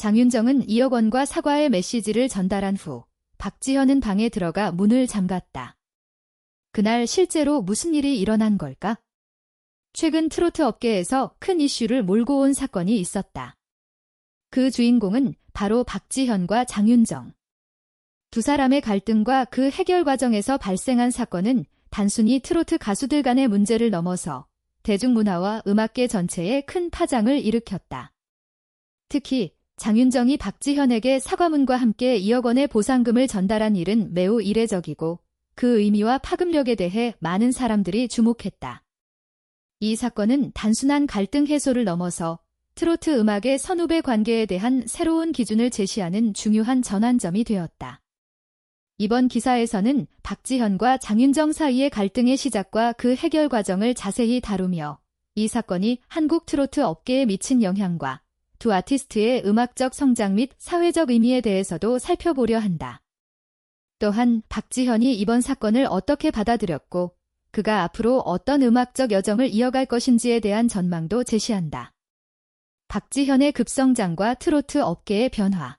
장윤정은 2억 원과 사과의 메시지를 전달한 후 박지현은 방에 들어가 문을 잠갔다. 그날 실제로 무슨 일이 일어난 걸까? 최근 트로트 업계에서 큰 이슈를 몰고 온 사건이 있었다. 그 주인공은 바로 박지현과 장윤정. 두 사람의 갈등과 그 해결 과정에서 발생한 사건은 단순히 트로트 가수들 간의 문제를 넘어서 대중문화와 음악계 전체에 큰 파장을 일으켰다. 특히 장윤정이 박지현에게 사과문과 함께 2억 원의 보상금을 전달한 일은 매우 이례적이고 그 의미와 파급력에 대해 많은 사람들이 주목했다. 이 사건은 단순한 갈등 해소를 넘어서 트로트 음악의 선후배 관계에 대한 새로운 기준을 제시하는 중요한 전환점이 되었다. 이번 기사에서는 박지현과 장윤정 사이의 갈등의 시작과 그 해결 과정을 자세히 다루며 이 사건이 한국 트로트 업계에 미친 영향과 두 아티스트의 음악적 성장 및 사회적 의미에 대해서도 살펴보려 한다. 또한 박지현이 이번 사건을 어떻게 받아들였고 그가 앞으로 어떤 음악적 여정을 이어갈 것인지에 대한 전망도 제시한다. 박지현의 급성장과 트로트 업계의 변화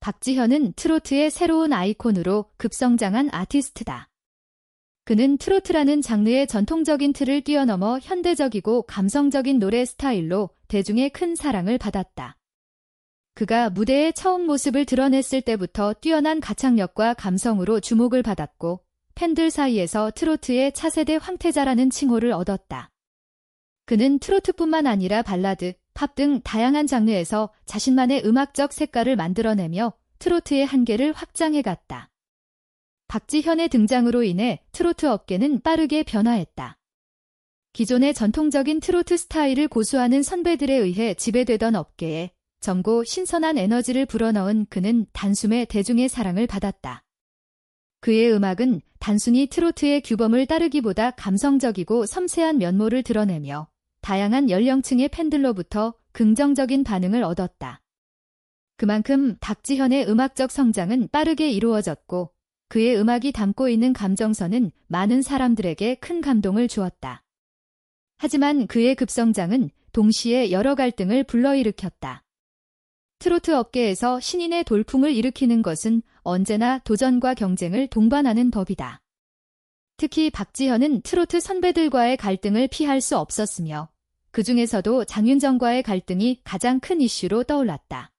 박지현은 트로트의 새로운 아이콘으로 급성장한 아티스트다. 그는 트로트라는 장르의 전통적인 틀을 뛰어넘어 현대적이고 감성적인 노래 스타일로 대중의 큰 사랑을 받았다. 그가 무대에 처음 모습을 드러냈을 때부터 뛰어난 가창력과 감성으로 주목을 받았고 팬들 사이에서 트로트의 차세대 황태자라는 칭호를 얻었다. 그는 트로트뿐만 아니라 발라드, 팝 등 다양한 장르에서 자신만의 음악적 색깔을 만들어내며 트로트의 한계를 확장해갔다. 박지현의 등장으로 인해 트로트 업계는 빠르게 변화했다. 기존의 전통적인 트로트 스타일을 고수하는 선배들에 의해 지배되던 업계에 젊고 신선한 에너지를 불어넣은 그는 단숨에 대중의 사랑을 받았다. 그의 음악은 단순히 트로트의 규범을 따르기보다 감성적이고 섬세한 면모를 드러내며 다양한 연령층의 팬들로부터 긍정적인 반응을 얻었다. 그만큼 박지현의 음악적 성장은 빠르게 이루어졌고 그의 음악이 담고 있는 감정선은 많은 사람들에게 큰 감동을 주었다. 하지만 그의 급성장은 동시에 여러 갈등을 불러일으켰다. 트로트 업계에서 신인의 돌풍을 일으키는 것은 언제나 도전과 경쟁을 동반하는 법이다. 특히 박지현은 트로트 선배들과의 갈등을 피할 수 없었으며 그 중에서도 장윤정과의 갈등이 가장 큰 이슈로 떠올랐다.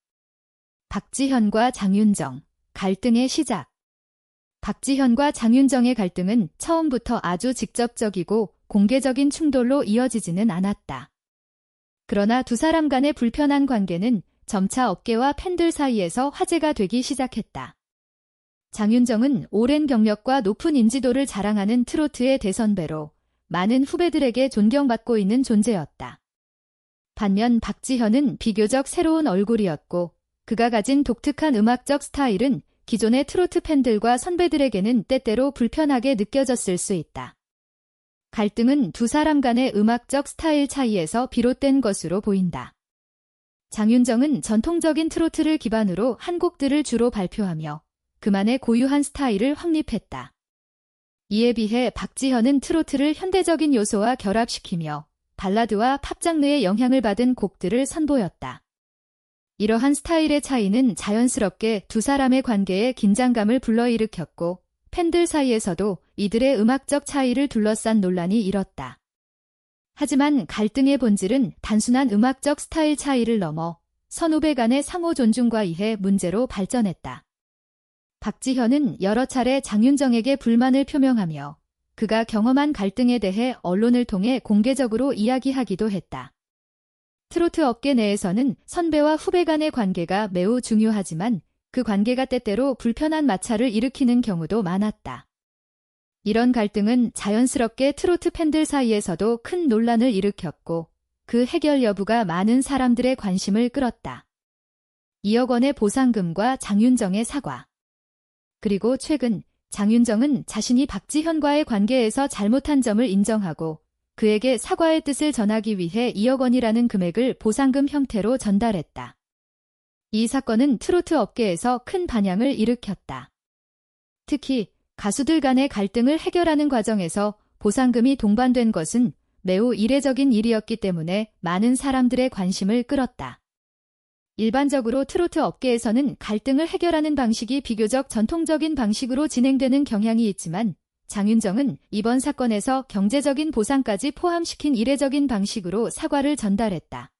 박지현과 장윤정, 갈등의 시작. 박지현과 장윤정의 갈등은 처음부터 아주 직접적이고 공개적인 충돌로 이어지지는 않았다. 그러나 두 사람 간의 불편한 관계는 점차 업계와 팬들 사이에서 화제가 되기 시작했다. 장윤정은 오랜 경력과 높은 인지도를 자랑하는 트로트의 대선배로 많은 후배들에게 존경받고 있는 존재였다. 반면 박지현은 비교적 새로운 얼굴이었고 그가 가진 독특한 음악적 스타일은 기존의 트로트 팬들과 선배들에게는 때때로 불편하게 느껴졌을 수 있다. 갈등은 두 사람 간의 음악적 스타일 차이에서 비롯된 것으로 보인다. 장윤정은 전통적인 트로트를 기반으로 한 곡들을 주로 발표하며 그만의 고유한 스타일을 확립했다. 이에 비해 박지현은 트로트를 현대적인 요소와 결합시키며 발라드와 팝 장르의 영향을 받은 곡들을 선보였다. 이러한 스타일의 차이는 자연스럽게 두 사람의 관계에 긴장감을 불러일으켰고 팬들 사이에서도 이들의 음악적 차이를 둘러싼 논란이 일었다. 하지만 갈등의 본질은 단순한 음악적 스타일 차이를 넘어 선후배 간의 상호 존중과 이해 문제로 발전했다. 박지현은 여러 차례 장윤정에게 불만을 표명하며 그가 경험한 갈등에 대해 언론을 통해 공개적으로 이야기하기도 했다. 트로트 업계 내에서는 선배와 후배 간의 관계가 매우 중요하지만 그 관계가 때때로 불편한 마찰을 일으키는 경우도 많았다. 이런 갈등은 자연스럽게 트로트 팬들 사이에서도 큰 논란을 일으켰고 그 해결 여부가 많은 사람들의 관심을 끌었다. 2억 원의 보상금과 장윤정의 사과. 그리고 최근 장윤정은 자신이 박지현과의 관계에서 잘못한 점을 인정하고 그에게 사과의 뜻을 전하기 위해 2억 원이라는 금액을 보상금 형태로 전달했다. 이 사건은 트로트 업계에서 큰 반향을 일으켰다. 특히 가수들 간의 갈등을 해결하는 과정에서 보상금이 동반된 것은 매우 이례적인 일이었기 때문에 많은 사람들의 관심을 끌었다. 일반적으로 트로트 업계에서는 갈등을 해결하는 방식이 비교적 전통적인 방식으로 진행되는 경향이 있지만 장윤정은 이번 사건에서 경제적인 보상까지 포함시킨 이례적인 방식으로 사과를 전달했다.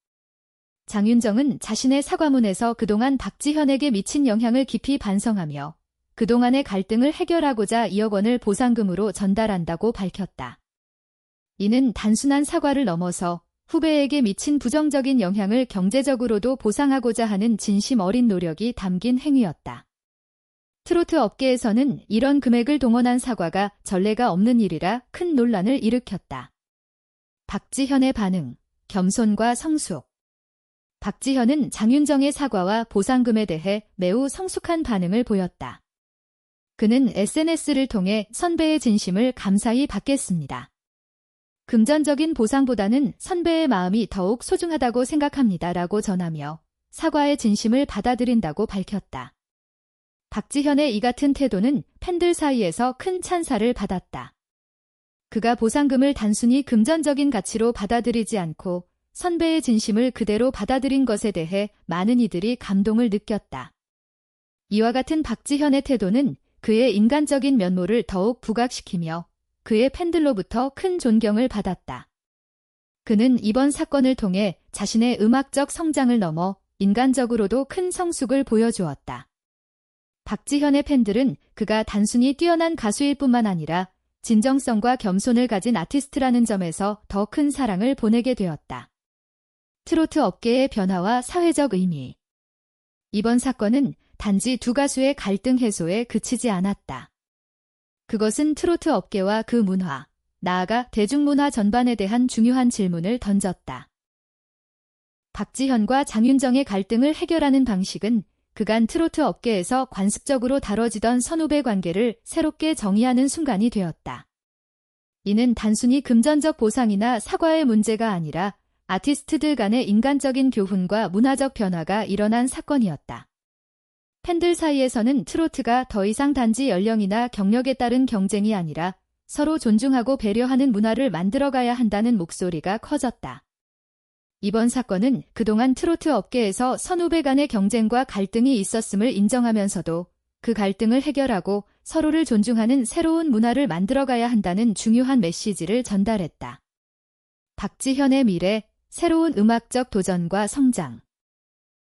장윤정은 자신의 사과문에서 그동안 박지현에게 미친 영향을 깊이 반성하며 그동안의 갈등을 해결하고자 2억 원을 보상금으로 전달한다고 밝혔다. 이는 단순한 사과를 넘어서 후배에게 미친 부정적인 영향을 경제적으로도 보상하고자 하는 진심 어린 노력이 담긴 행위였다. 트로트 업계에서는 이런 금액을 동원한 사과가 전례가 없는 일이라 큰 논란을 일으켰다. 박지현의 반응, 겸손과 성숙. 박지현은 장윤정의 사과와 보상금에 대해 매우 성숙한 반응을 보였다. 그는 SNS를 통해 선배의 진심을 감사히 받겠습니다. 금전적인 보상보다는 선배의 마음이 더욱 소중하다고 생각합니다. 라고 전하며 사과의 진심을 받아들인다고 밝혔다. 박지현의 이 같은 태도는 팬들 사이에서 큰 찬사를 받았다. 그가 보상금을 단순히 금전적인 가치로 받아들이지 않고 선배의 진심을 그대로 받아들인 것에 대해 많은 이들이 감동을 느꼈다. 이와 같은 박지현의 태도는 그의 인간적인 면모를 더욱 부각시키며 그의 팬들로부터 큰 존경을 받았다. 그는 이번 사건을 통해 자신의 음악적 성장을 넘어 인간적으로도 큰 성숙을 보여주었다. 박지현의 팬들은 그가 단순히 뛰어난 가수일 뿐만 아니라 진정성과 겸손을 가진 아티스트라는 점에서 더 큰 사랑을 보내게 되었다. 트로트 업계의 변화와 사회적 의미. 이번 사건은 단지 두 가수의 갈등 해소에 그치지 않았다. 그것은 트로트 업계와 그 문화, 나아가 대중문화 전반에 대한 중요한 질문을 던졌다. 박지현과 장윤정의 갈등을 해결하는 방식은 그간 트로트 업계에서 관습적으로 다뤄지던 선후배 관계를 새롭게 정의하는 순간이 되었다. 이는 단순히 금전적 보상이나 사과의 문제가 아니라 아티스트들 간의 인간적인 교훈과 문화적 변화가 일어난 사건이었다. 팬들 사이에서는 트로트가 더 이상 단지 연령이나 경력에 따른 경쟁이 아니라 서로 존중하고 배려하는 문화를 만들어가야 한다는 목소리가 커졌다. 이번 사건은 그동안 트로트 업계에서 선후배 간의 경쟁과 갈등이 있었음을 인정하면서도 그 갈등을 해결하고 서로를 존중하는 새로운 문화를 만들어가야 한다는 중요한 메시지를 전달했다. 박지현의 미래, 새로운 음악적 도전과 성장.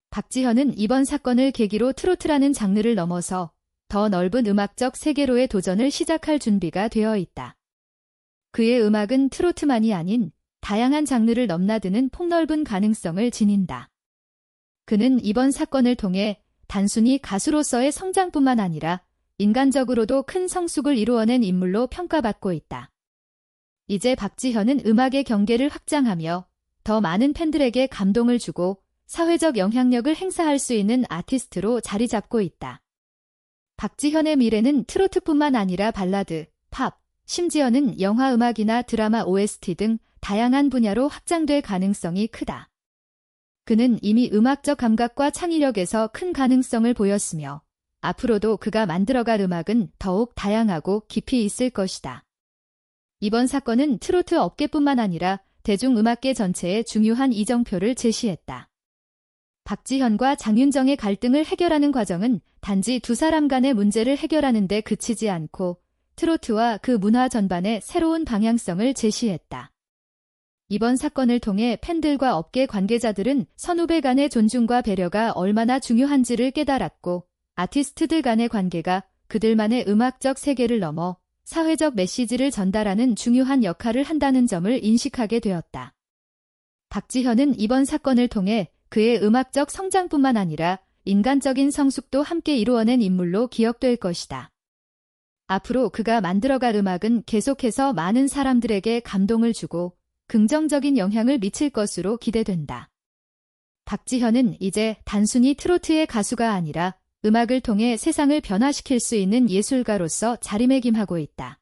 박지현은 이번 사건을 계기로 트로트라는 장르를 넘어서 더 넓은 음악적 세계로의 도전을 시작할 준비가 되어 있다. 그의 음악은 트로트만이 아닌 다양한 장르를 넘나드는 폭넓은 가능성을 지닌다. 그는 이번 사건을 통해 단순히 가수로서의 성장뿐만 아니라 인간적으로도 큰 성숙을 이루어낸 인물로 평가받고 있다. 이제 박지현은 음악의 경계를 확장하며 더 많은 팬들에게 감동을 주고 사회적 영향력을 행사할 수 있는 아티스트로 자리 잡고 있다. 박지현의 미래는 트로트뿐만 아니라 발라드, 팝, 심지어는 영화 음악이나 드라마 OST 등 다양한 분야로 확장될 가능성이 크다. 그는 이미 음악적 감각과 창의력에서 큰 가능성을 보였으며 앞으로도 그가 만들어갈 음악은 더욱 다양하고 깊이 있을 것이다. 이번 사건은 트로트 업계뿐만 아니라 대중음악계 전체에 중요한 이정표를 제시했다. 박지현과 장윤정의 갈등을 해결하는 과정은 단지 두 사람 간의 문제를 해결하는 데 그치지 않고 트로트와 그 문화 전반의 새로운 방향성을 제시했다. 이번 사건을 통해 팬들과 업계 관계자들은 선후배 간의 존중과 배려가 얼마나 중요한지를 깨달았고 아티스트들 간의 관계가 그들만의 음악적 세계를 넘어 사회적 메시지를 전달하는 중요한 역할을 한다는 점을 인식하게 되었다. 박지현은 이번 사건을 통해 그의 음악적 성장뿐만 아니라 인간적인 성숙도 함께 이루어낸 인물로 기억될 것이다. 앞으로 그가 만들어갈 음악은 계속해서 많은 사람들에게 감동을 주고 긍정적인 영향을 미칠 것으로 기대된다. 박지현은 이제 단순히 트로트의 가수가 아니라 음악을 통해 세상을 변화시킬 수 있는 예술가로서 자리매김하고 있다.